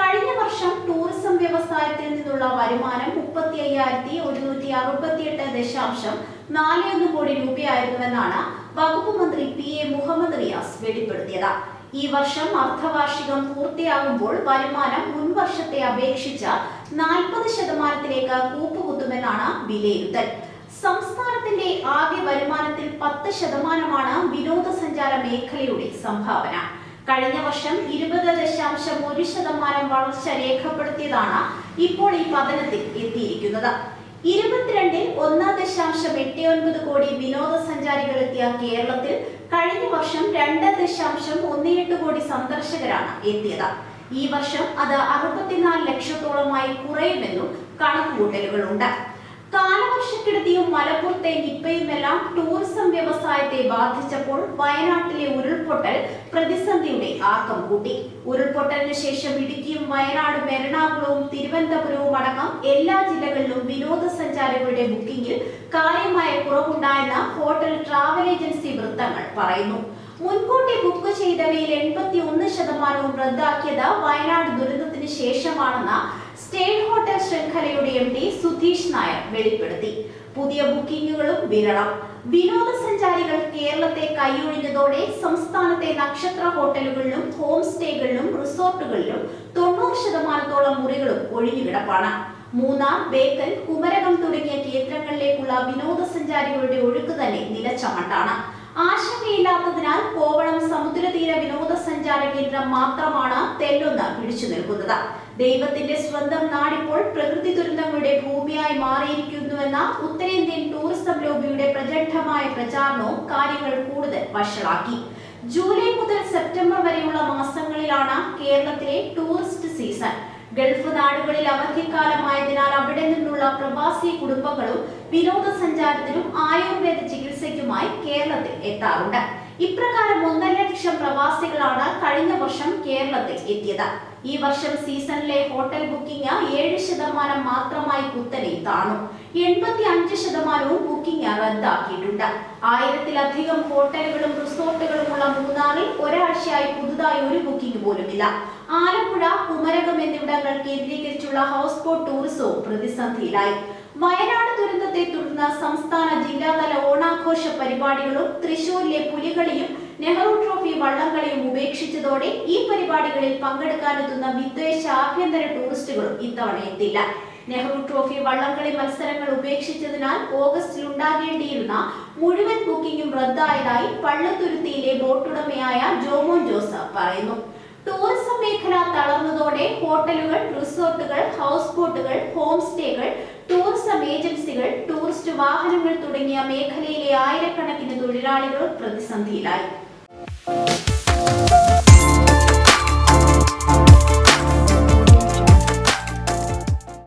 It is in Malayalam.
കഴിഞ്ഞ വർഷം ടൂറിസം വ്യവസായത്തിൽ നിന്നുള്ള വരുമാനം മുപ്പത്തി അയ്യായിരത്തി ഒരുന്നൂറ്റി അറുപത്തിയെട്ട് ദശാംശം നാല് ഒന്ന് കോടി രൂപയായിരുന്നുവെന്നാണ് വകുപ്പ് മന്ത്രി പി എ മുഹമ്മദ് റിയാസ് വെളിപ്പെടുത്തിയത്. ഈ വർഷം അർദ്ധവാർഷികം പൂർത്തിയാകുമ്പോൾ വരുമാനം മുൻ വർഷത്തെ അപേക്ഷിച്ച് നാൽപ്പത് ശതമാനത്തിലേക്ക് കൂപ്പുകുത്തുമെന്നാണ് വിലയിരുത്തൽ. സംസ്ഥാനത്തിന്റെ ആകെ വരുമാനത്തിൽ പത്ത് ശതമാനമാണ് വിനോദസഞ്ചാര മേഖലയുടെ സംഭാവന. കഴിഞ്ഞ വർഷം ഇരുപത് ദശാംശം ഒരു ശതമാനം വളർച്ച രേഖപ്പെടുത്തിയതാണ് ഇപ്പോൾ ഈ പതനത്തിൽ എത്തിയിരിക്കുന്നത്. ഇരുപത്തിരണ്ടിൽ ഒന്ന് ദശാംശം എട്ട് ഒൻപത് കോടി വിനോദസഞ്ചാരികൾ എത്തിയ കേരളത്തിൽ കഴിഞ്ഞ വർഷം രണ്ട് ദശാംശം ഒന്ന് എട്ട് കോടി സന്ദർശകരാണ് എത്തിയത്. ഈ വർഷം അത് അറുപത്തിനാല് ലക്ഷത്തോളമായി കുറയുമെന്നും കണക്കുകൂട്ടലുകളുണ്ട്. കാലവർഷക്കെടുതിയും മലപ്പുറത്തെ നിപ്പയുമെല്ലാം ടൂറിസം വ്യവസായത്തെ ബാധിച്ചപ്പോൾ വയനാട്ടിലെ ഉരുൾപൊട്ടൽ പ്രതിസന്ധിയുടെ ആക്കം കൂട്ടി. ഉരുൾപൊട്ടലിന് ശേഷം ഇടുക്കിയും വയനാടും എറണാകുളവും തിരുവനന്തപുരവും അടക്കം എല്ലാ ജില്ലകളിലും വിനോദസഞ്ചാരികളുടെ ബുക്കിംഗിൽ കാര്യമായ കുറവുണ്ടായെന്ന് ഹോട്ടൽ ട്രാവൽ ഏജൻസി വൃത്തങ്ങൾ പറയുന്നു. മുൻകൂട്ടി ബുക്ക് ചെയ്തവയിൽ എൺപത്തി ഒന്ന് ശതമാനവും റദ്ദാക്കിയത് വയനാട് ദുരന്തത്തിന് ശേഷമാണെന്ന് സ്റ്റേറ്റ് ഹോട്ടൽ ശൃംഖലയുടെ എം ഡി സുധീഷ് നായർ വെളിപ്പെടുത്തി. പുതിയ ബുക്കിംഗുകളും വിരളം. വിനോദസഞ്ചാരികൾ കേരളത്തെ കൈയൊഴിഞ്ഞതോടെ സംസ്ഥാനത്തെ നക്ഷത്ര ഹോട്ടലുകളിലും ഹോം സ്റ്റേകളിലും റിസോർട്ടുകളിലും തൊണ്ണൂറ് ശതമാനത്തോളം മുറികളും ഒഴിഞ്ഞുകിടപ്പാണ്. മൂന്നാർ ബേക്കൽ കുമരകം തുടങ്ങിയ കേന്ദ്രങ്ങളിലേക്കുള്ള വിനോദസഞ്ചാരികളുടെ ഒഴുക്ക് തന്നെ നിലച്ച മട്ടാണ് ആശങ്കയില്ലാത്തതിനാൽ കോവളം സമുദ്രതീര വിനോദസഞ്ചാര കേന്ദ്രം മാത്രമാണ് തെല്ലൊന്ന് പിടിച്ചു നിൽക്കുന്നത്. ദൈവത്തിന്റെ സ്വന്തം നാടിപ്പോൾ പ്രകൃതി ദുരന്തങ്ങളുടെ ഭൂമിയായി മാറിയിരിക്കുന്നുവെന്ന ഉത്തരേന്ത്യൻ ടൂറിസം ലോബിയുടെ പ്രചണ്ഡമായ പ്രചാരണവും കാര്യങ്ങൾ കൂടുതൽ വഷളാക്കി. ജൂലൈ മുതൽ സെപ്റ്റംബർ വരെയുള്ള മാസങ്ങളിലാണ് കേരളത്തിലെ ടൂറിസ്റ്റ് സീസൺ. ഗൾഫ് നാടുകളിൽ അവധിക്കാലമായതിനാൽ അവിടെ നിന്നുള്ള പ്രവാസി കുടുംബങ്ങളും വിനോദസഞ്ചാരത്തിനും ആയുർവേദ ചികിത്സയ്ക്കുമായി കേരളത്തിൽ എത്താറുണ്ട്. ഇപ്രകാരം ഒന്നര ലക്ഷം പ്രവാസികളാണ് കഴിഞ്ഞ വർഷം കേരളത്തിൽ എത്തിയത്. ഈ വർഷം സീസണിലെ ഹോട്ടൽ ബുക്കിംഗ് ഏഴ് ശതമാനം മാത്രമായി കുത്തനെ താണു. എൺപത്തി അഞ്ച് ശതമാനവും ബുക്കിംഗ് റദ്ദാക്കിയിട്ടുണ്ട്. ആയിരത്തിലധികം ഹോട്ടലുകളും റിസോർട്ടുകളും ഉള്ള മൂന്നാറിൽ ഒരാഴ്ചയായി പുതുതായി ഒരു ബുക്കിംഗ് പോലുമില്ല. ആലപ്പുഴ കുമരകം എന്നിവിടങ്ങൾ കേന്ദ്രീകരിച്ചുള്ള ഹൗസ് ബോട്ട് ടൂറിസവും പ്രതിസന്ധിയിലായി. വയനാട് ദുരന്തത്തെ തുടർന്ന് സംസ്ഥാന ജില്ലാതല ഓണാഘോഷ പരിപാടികളും തൃശൂരിലെ പുലികളിയും നെഹ്റു ട്രോഫി വള്ളംകളിയും ഉപേക്ഷിച്ചതോടെ ഈ പരിപാടികളിൽ പങ്കെടുക്കാനെത്തുന്ന വിദ്വേഷ ആഭ്യന്തര ടൂറിസ്റ്റുകളും ഇത്തവണ എത്തില്ല. നെഹ്റു ട്രോഫി വള്ളംകളി മത്സരങ്ങൾ ഉപേക്ഷിച്ചതിനാൽ ഓഗസ്റ്റിൽ ഉണ്ടാകേണ്ടിയിരുന്ന മുഴുവൻ ബുക്കിംഗും റദ്ദായതായി പള്ളത്തുരുത്തിയിലെ ബോട്ടുടമയായ ജോമോൻ ജോസഫ് പറയുന്നു. ടൂറിസം മേഖല തളർന്നതോടെ ഹോട്ടലുകൾ റിസോർട്ടുകൾ ഹൗസ് ബോട്ടുകൾ ഹോം സ്റ്റേകൾ ടൂറിസം ഏജൻസികൾ ടൂറിസ്റ്റ് വാഹനങ്ങൾ തുടങ്ങിയ മേഖലയിലെ ആയിരക്കണക്കിന് തൊഴിലാളികൾ പ്രതിസന്ധിയിലായി.